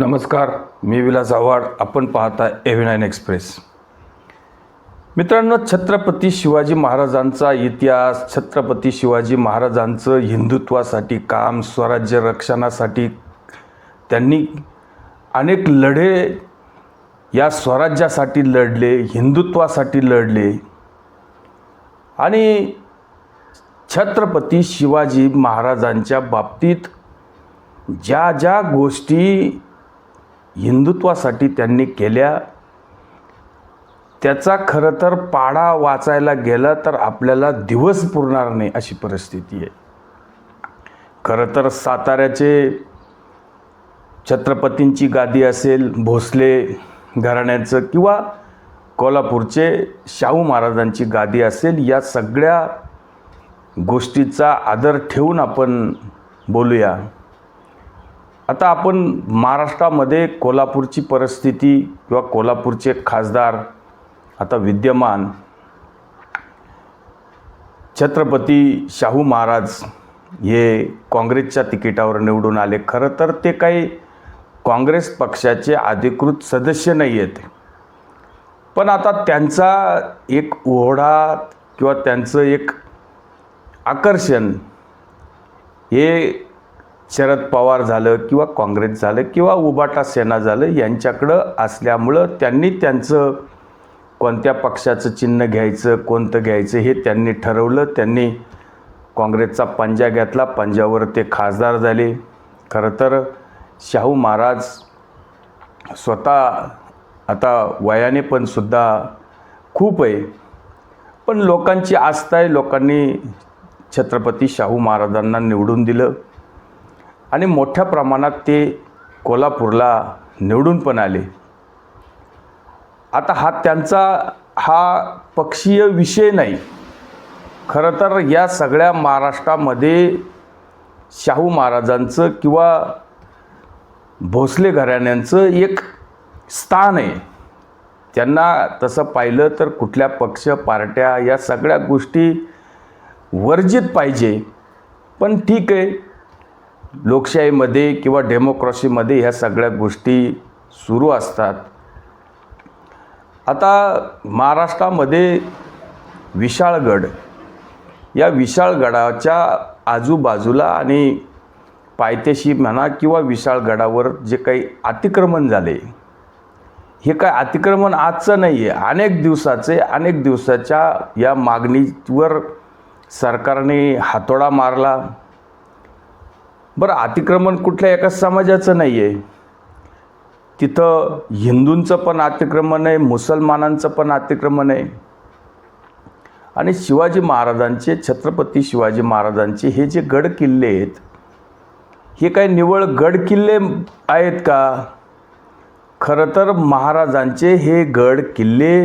नमस्कार मी विलास आव्हाड. आपण पाहता एव्ही नाईन एक्सप्रेस मित्रांनो छत्रपती शिवाजी महाराजांचा इतिहास छत्रपती शिवाजी महाराजांचं हिंदुत्वासाठी काम स्वराज्य रक्षणासाठी त्यांनी अनेक लढे या स्वराज्यासाठी लढले हिंदुत्वासाठी लढले. आणि छत्रपती शिवाजी महाराजांच्या बाबतीत ज्या ज्या गोष्टी हिंदुत्वासाठी त्यांनी केल्या त्याचा खरं तर पाढा वाचायला गेला तर आपल्याला दिवस पुरणार नाही अशी परिस्थिती आहे. खरं तर साताऱ्याचे छत्रपतींची गादी असेल भोसले घराण्याचं किंवा कोल्हापूरचे शाहू महाराजांची गादी असेल या सगळ्या गोष्टीचा आदर ठेवून आपण बोलूया. आता आपण महाराष्ट्रामध्ये कोल्हापूरची परिस्थिती किंवा कोल्हापूरचे खासदार आता विद्यमान छत्रपती शाहू महाराज हे काँग्रेसच्या तिकिटावर निवडून आले. खरं तर ते काही काँग्रेस पक्षाचे अधिकृत सदस्य नाही आहेत. पण आता त्यांचा एक ओढा किंवा त्यांचं एक आकर्षण हे शरद पवार झालं किंवा काँग्रेस झालं किंवा उबाटा सेना झालं यांच्याकडं असल्यामुळं त्यांनी त्यांचं कोणत्या पक्षाचं चिन्ह घ्यायचं कोणतं घ्यायचं हे त्यांनी ठरवलं. त्यांनी काँग्रेसचा पंजा घेतला. पंजावर ते खासदार झाले. खरं तर शाहू महाराज स्वतः आता वयाने पण सुद्धा खूप आहे. पण लोकांची आस्था आहे. लोकांनी छत्रपती शाहू महाराजांना निवडून दिलं. आणि मोठ्या प्रमाणात ते कोल्हापूरला निवडून पण आले. आता हा त्यांचा हा पक्षीय विषय नाही. खरं तर या सगळ्या महाराष्ट्रामध्ये शाहू महाराजांचं किंवा भोसले घराण्यांचं एक स्थान आहे. त्यांना तसं पाहिलं तर कुठल्या पक्ष पार्ट्या या सगळ्या गोष्टी वर्जित पाहिजे. पण ठीक आहे. लोकशाहीमध्ये किंवा डेमोक्रॉसीमध्ये ह्या सगळ्या गोष्टी सुरू असतात. आता महाराष्ट्रामध्ये विशाळगड या विशाळगडाच्या आजूबाजूला आणि पायथ्याशी म्हणा किंवा विशाळगडावर जे काही अतिक्रमण झाले हे काय अतिक्रमण आजचं नाही आहे अनेक दिवसाचे अनेक दिवसाच्या या मागणीवर सरकारने हातोडा मारला. बरं अतिक्रमण कुठल्या एका समाजाचं नाही आहे तिथं हिंदूंचं पण अतिक्रमण आहे मुसलमानांचं पण अतिक्रमण आहे. आणि शिवाजी महाराजांचे छत्रपती शिवाजी महाराजांचे हे जे गड किल्ले आहेत हे काही निवळ गड किल्ले आहेत का? खरं तर महाराजांचे हे गड किल्ले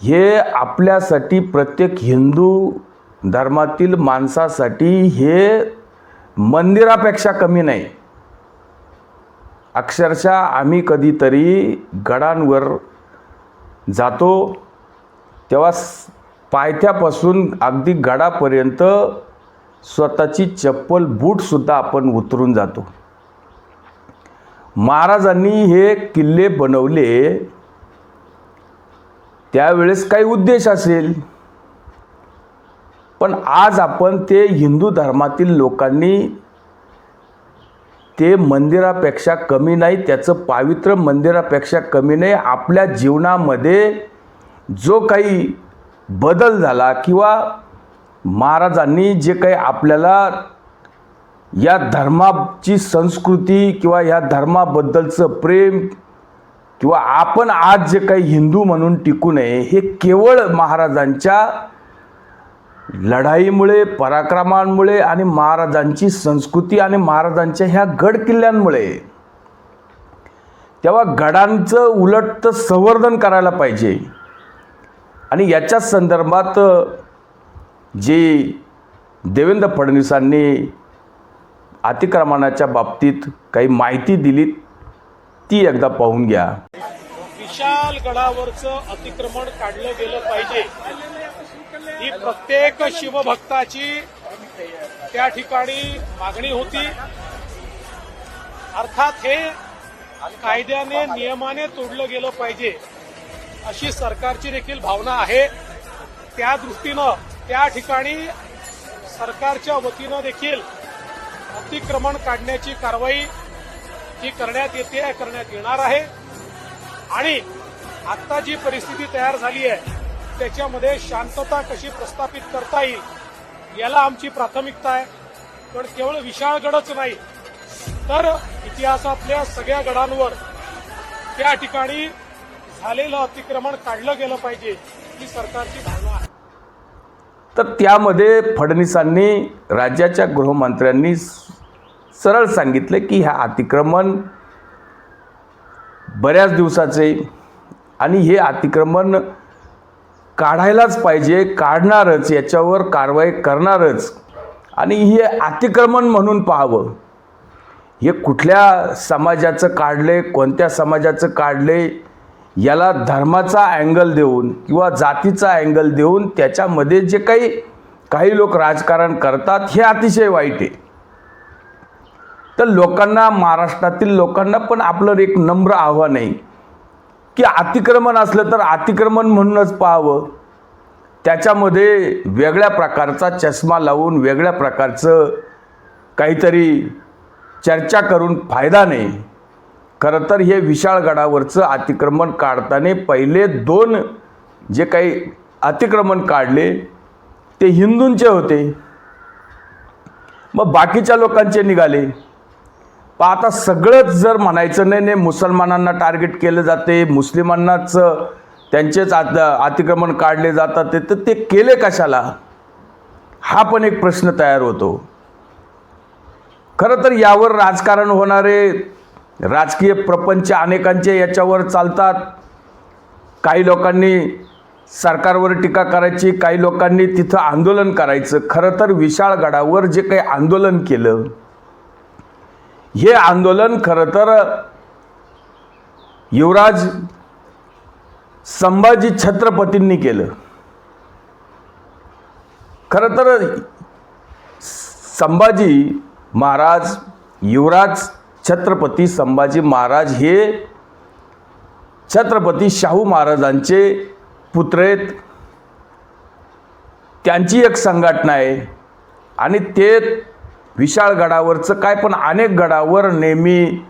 हे आपल्यासाठी प्रत्येक हिंदू धर्मातील माणसासाठी हे मंदिरापेक्षा कमी नाही. अक्षरशः आम्ही कधीतरी गडांवर जातो तेव्हा पायथ्यापासून अगदी गडापर्यंत स्वतःची चप्पल बूटसुद्धा आपण उतरून जातो. महाराजांनी हे किल्ले बनवले त्यावेळेस काही उद्देश असेल. पण आज आपण ते हिंदू धर्मातील लोकांनी ते मंदिरापेक्षा कमी नाही त्याचं पावित्र्य मंदिरापेक्षा कमी नाही आपल्या जीवनामध्ये जो काही बदल झाला किंवा महाराजांनी जे काही आपल्याला या धर्माची संस्कृती किंवा या धर्माबद्दलचं प्रेम किंवा आपण आज जे काही हिंदू म्हणून टिकू नये हे केवळ महाराजांच्या लढाईमुळे पराक्रमांमुळे आणि महाराजांची संस्कृती आणि महाराजांच्या ह्या गड किल्ल्यांमुळे. तेव्हा गडांचं उलट तर संवर्धन करायला पाहिजे. आणि याच्या संदर्भात जे देवेंद्र फडणवीसांनी अतिक्रमणाच्या बाबतीत काही माहिती दिली ती एकदा पाहून घ्या. विशाल गडावरचं अतिक्रमण काढलं गेलं पाहिजे. ही प्रत्येक शिवभक्ताची त्या ठिकाणी मागणी होती. अर्थात हे कायद्याने नियमाने तोडलं गेलं पाहिजे अशी सरकारची देखील भावना आहे. त्या दृष्टीनं त्या ठिकाणी सरकारच्या वतीनं देखील अतिक्रमण काढण्याची कारवाई ही करण्यात येते करण्यात येणार आहे. आणि आता जी परिस्थिती तयार झाली आहे त्याच्यामध्ये शांतता कशी प्रस्थापित करता येईल याला आमची प्राथमिकता आहे. पण केवळ विशाळगडच नाही तर इतिहासातल्या सगळ्या गडांवर त्या ठिकाणी झालेलं अतिक्रमण काढलं गेलं पाहिजे ही सरकारची भावना आहे. तर त्यामध्ये फडणवीसांनी राज्याच्या गृहमंत्र्यांनी सरळ सांगितलं की ह्या अतिक्रमण बऱ्याच दिवसाचे आणि हे अतिक्रमण काढायलाच पाहिजे काढणारच याच्यावर कारवाई करणारच. आणि हे अतिक्रमण म्हणून पाहावं. हे कुठल्या समाजाचं काढले कोणत्या समाजाचं काढले याला धर्माचा अँगल देऊन किंवा जातीचा अँगल देऊन त्याच्यामध्ये जे काही काही लोक राजकारण करतात हे अतिशय वाईट आहे. तर लोकांना महाराष्ट्रातील लोकांना पण आपलं एक नम्र आव्हान आहे. की अतिक्रमण असलं तर अतिक्रमण म्हणूनच पाहावं. त्याच्यामध्ये वेगळ्या प्रकारचा चष्मा लावून वेगळ्या प्रकारचं काहीतरी चर्चा करून फायदा नाही. खरं तर हे विशाळगडावरचं अतिक्रमण काढताना पहिले दोन जे काही अतिक्रमण काढले ते हिंदूंचे होते. मग बाकीच्या लोकांचे निघाले. पण आता सगळंच जर म्हणायचं नाही नाही मुसलमानांना टार्गेट केलं जाते मुस्लिमांनाच त्यांचेच आत अतिक्रमण काढले जातात ते तर ते केले कशाला? हा पण एक प्रश्न तयार होतो. खरं तर यावर राजकारण होणारे राजकीय प्रपंच अनेकांचे याच्यावर चालतात. काही लोकांनी सरकारवर टीका करायची काही लोकांनी तिथं आंदोलन करायचं. खरं तर विशाळगडावर जे काही आंदोलन केलं हे आंदोलन खरं तर युवराज संभाजी छत्रपतींनी केलं. खरं तर संभाजी महाराज युवराज छत्रपती संभाजी महाराज हे छत्रपती शाहू महाराजांचे पुत्र आहेत. त्यांची एक संघटना आहे आणि ते विशाळ गडावरचं काय पण अनेक गडावर नेहमी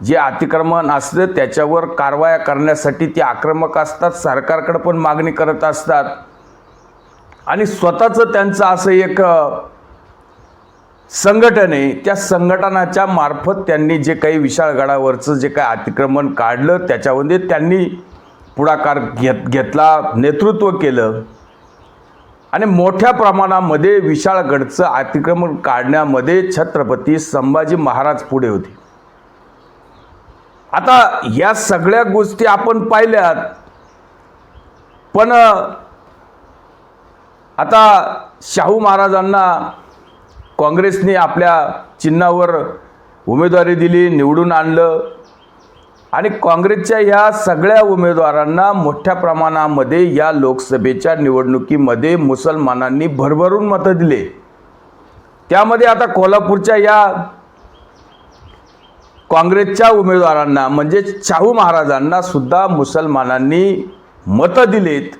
जे अतिक्रमण असतं त्याच्यावर कारवाया करण्यासाठी ते आक्रमक असतात सरकारकडे पण मागणी करत असतात. आणि स्वतःचं त्यांचं असं एक संघटन आहे त्या संघटनाच्या मार्फत त्यांनी जे काही विशाळगडावरचं जे काही अतिक्रमण काढलं त्याच्यामध्ये त्यांनी पुढाकार घेत घेतला नेतृत्व केलं. आणि मोठ्या प्रमाणामध्ये विशाळगडचं अतिक्रमण काढण्यामध्ये छत्रपती संभाजी महाराज पुढे होते. आता या सगळ्या गोष्टी आपण पाहिल्यात. पण आता शाहू महाराजांना काँग्रेसने आपल्या चिन्हावर उमेदवारी दिली निवडून आणलं. आणि काँग्रेसच्या या सगळ्या उमेदवारांना मोठ्या प्रमाणामध्ये या लोकसभेच्या निवडणुकीमध्ये मुसलमानांनी भरभरून मतं दिले. त्यामध्ये आता कोल्हापूरच्या या काँग्रेसच्या उमेदवारांना म्हणजे शाहू महाराजांना सुद्धा मुसलमानांनी मतं दिलीत.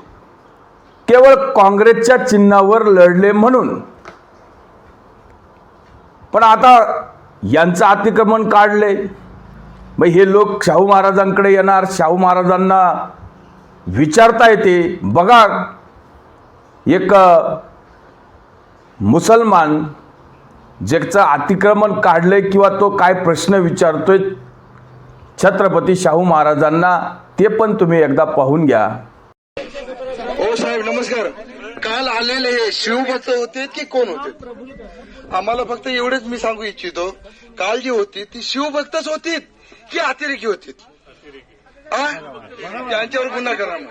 केवळ काँग्रेसच्या चिन्हावर लढले म्हणून. पण आता यांचं अतिक्रमण काढले. मग हे लोक शाहू महाराजांकडे येणार शाहू महाराजांना विचारता येते. बघा एक मुसलमान ज्याचं अतिक्रमण काढलंय किंवा तो काय प्रश्न विचारतोय छत्रपती शाहू महाराजांना ते पण तुम्ही एकदा पाहून घ्या. ओ साहेब नमस्कार. काल आलेले हे शिवभक्त होते की कोण होते? आम्हाला फक्त एवढेच मी सांगू इच्छितो. काल जी होती ती शिवभक्तच होती की अतिरेकी होती. त्यांच्यावर गुन्हा करा मग.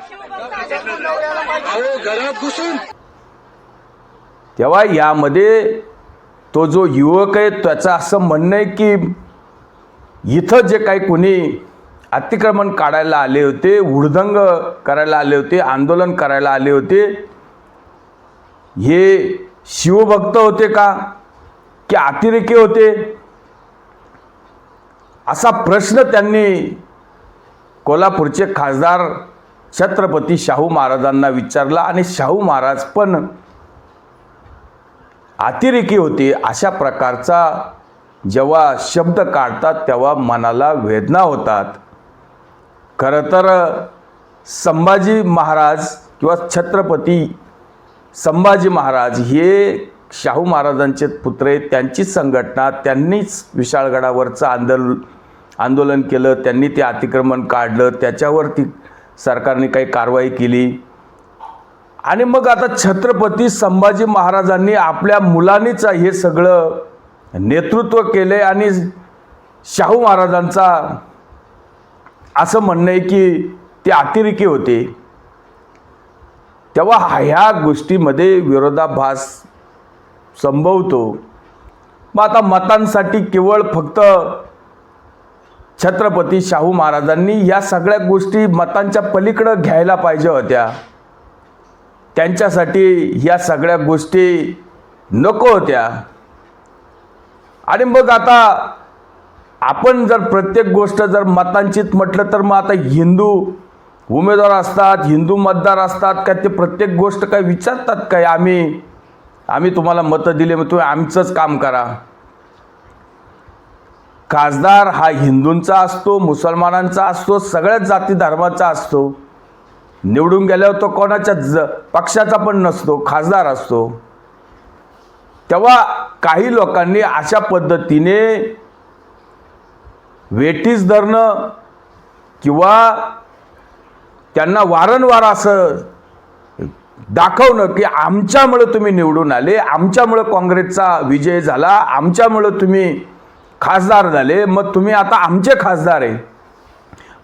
घरात घुसून. तेव्हा यामध्ये तो जो युवक आहे त्याचं असं म्हणणं आहे की इथं जे काही कोणी अतिक्रमण काढायला आले होते उडदंग करायला आले होते आंदोलन करायला आले होते हे शिवभक्त होते का? की अतिरेकी होते? असा प्रश्न त्यांनी कोल्हापूरचे खासदार छत्रपती शाहू महाराजांना विचारला आणि शाहू महाराज पण अतिरेकी होते. अशा प्रकारचा जेव्हा शब्द काढतात तेव्हा मनाला वेदना होतात. खरं तर संभाजी महाराज किंवा छत्रपती संभाजी महाराज हे शाहू महाराजांचे पुत्र आहेत. त्यांचीच संघटना त्यांनीच विशाळगडावरचं आंदोलन आंदोलन केलं त्यांनी ते अतिक्रमण काढलं त्याच्यावरती सरकारने काही कारवाई केली. आणि मग आता छत्रपती संभाजी महाराजांनी आपल्या मुलांनीच हे सगळं नेतृत्व केले आणि शाहू महाराजांचा असं म्हणणं आहे की ते अतिरेकी होते. तेव्हा ह्या गोष्टीमध्ये विरोधाभास संभवतो. मग आता मतांसाठी केवळ फक्त छत्रपती शाहू महाराजांनी या सगळ्या गोष्टी मतांच्या पलीकडं घ्यायला पाहिजे होत्या. त्यांच्यासाठी या सगळ्या गोष्टी नको होत्या. आणि मग आता आपण जर प्रत्येक गोष्ट जर मतांचीच म्हटलं तर मग आता हिंदू उमेदवार असतात हिंदू मतदार असतात काय ते प्रत्येक गोष्ट काय विचारतात काय? आम्ही आम्ही तुम्हाला मतं दिले मग तुम्ही आमचंच काम करा. खासदार हा हिंदूंचा असतो मुसलमानांचा असतो सगळ्याच जाती धर्माचा असतो. निवडून गेल्यावर तो कोणाच्या ज पक्षाचा पण नसतो खासदार असतो. तेव्हा काही लोकांनी अशा पद्धतीने वेटीस धरणं किंवा त्यांना वारंवार असं दाखवणं की आमच्यामुळं तुम्ही निवडून आले आमच्यामुळं काँग्रेसचा विजय झाला आमच्यामुळं तुम्ही खासदार झाले मग तुम्ही आता आमचे खासदार आहे.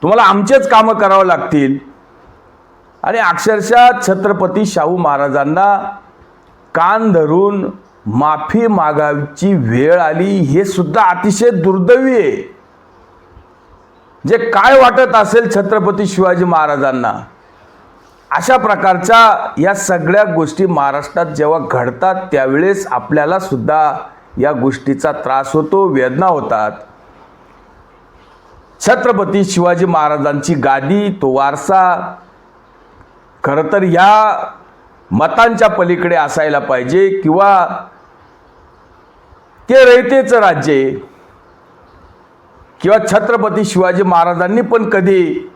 तुम्हाला आमचेच कामं करावं लागतील. आणि अक्षरशः छत्रपती शाहू महाराजांना कान धरून माफी मागायची वेळ आली हे सुद्धा अतिशय दुर्दैवी आहे. जे काय वाटत असेल छत्रपती शिवाजी महाराजांना अशा प्रकारच्या या सगळ्या गोष्टी महाराष्ट्रात जेव्हा घडतात त्यावेळेस आपल्याला सुद्धा या गोष्टीचा त्रास होतो वेदना होतात. छत्रपती शिवाजी महाराजांची गादी तो वारसा खरं तर या मतांच्या पलीकडे असायला पाहिजे किंवा ते रयतेचं राज्य आहे. किंवा छत्रपती शिवाजी महाराजांनी पण कधी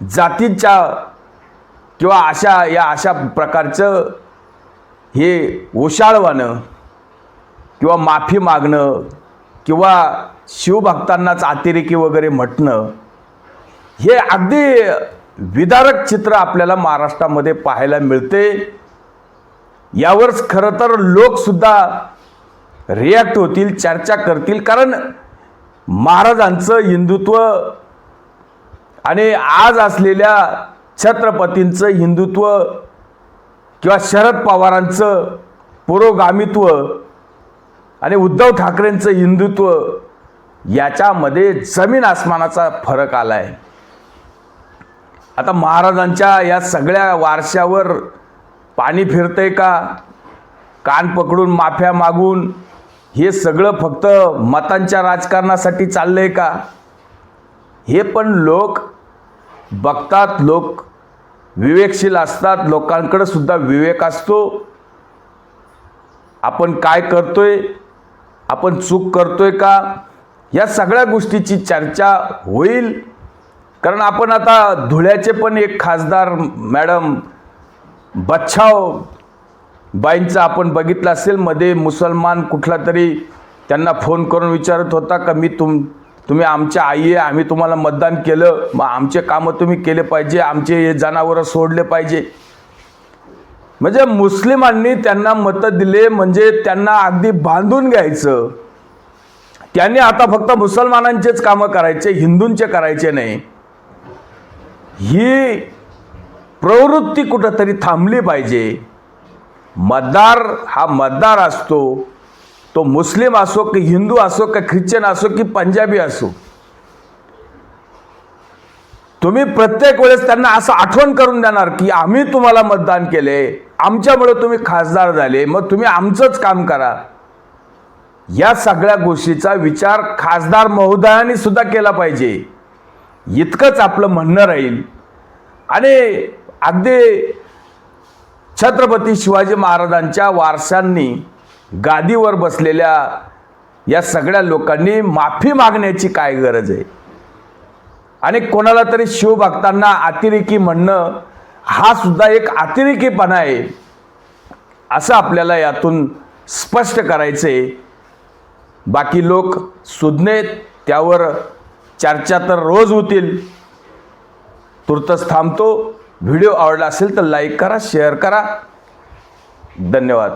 जातीच्या किंवा अशा या अशा प्रकारचं हे ओशाळवानं किंवा माफी मागणं किंवा शिवभक्तांनाच अतिरेकी वगैरे म्हटणं हे अगदी विदारक चित्र आपल्याला महाराष्ट्रामध्ये पाहायला मिळते. यावरच खरं तर लोकसुद्धा रिॲक्ट होतील चर्चा करतील कारण महाराजांचं हिंदुत्व आणि आज असलेल्या छत्रपतींचं हिंदुत्व किंवा शरद पवारांचं पुरोगामित्व आणि उद्धव ठाकरेंचं हिंदुत्व याच्यामध्ये जमीन आसमानाचा फरक आला आहे आता महाराजांच्या या सगळ्या वारशावर पाणी फिरतंय का? कान पकडून माफ्या मागून हे सगळं फक्त मतांच्या राजकारणासाठी चाललंय का? हे पण लोक बघतात लोक विवेकशील असतात लोकांकडे सुद्धा विवेक असतो. आपण काय करतोय? आपण चूक करतोय का? या सगळ्या गोष्टीची चर्चा होईल. कारण आपण आता धुळ्याचे पण एक खासदार मॅडम बच्छाव बाईंचा आपण बघितलं असेल. मध्ये मुसलमान कुठला तरी त्यांना फोन करून विचारत होता का मी तुम तुम्ही आमच्या आई आहे आम्ही तुम्हाला मतदान केलं. मग आमचे कामं तुम्ही केले पाहिजे आमचे हे जनावरं सोडले पाहिजे. म्हणजे मुस्लिमांनी त्यांना मतं दिले म्हणजे त्यांना अगदी बांधून घ्यायचं. त्यांनी आता फक्त मुसलमानांचेच कामं करायचे हिंदूंचे करायचे नाही. ही प्रवृत्ती कुठंतरी थांबली पाहिजे. मतदार हा मतदार असतो. तो मुस्लिम असो की हिंदू असो की ख्रिश्चन असो की पंजाबी असो. तुम्ही प्रत्येक वेळेस त्यांना असं आठवण करून देणार की आम्ही तुम्हाला मतदान केले आमच्यामुळे तुम्ही खासदार झाले मग तुम्ही आमचंच काम करा. या सगळ्या गोष्टीचा विचार खासदार महोदयाने सुद्धा केला पाहिजे. इतकंच आपलं म्हणणं राहील. आणि अगदी छत्रपती शिवाजी महाराजांच्या वारसांनी गादीवर बसलेल्या या सगळ्या लोकांनी माफी मागण्याची काय गरज आहे? आणि कोणाला तरी शिवभक्तांना अतिरेकी म्हणणं हा सुद्धा एक अतिरेकीपणा आहे. असं आपल्याला यातून स्पष्ट करायचं आहे बाकी लोक सुज्ञेत त्यावर चर्चा तर रोज होतील. तुर्तच थांबतो. व्हिडिओ आवडला असेल तर लाईक करा शेअर करा. धन्यवाद.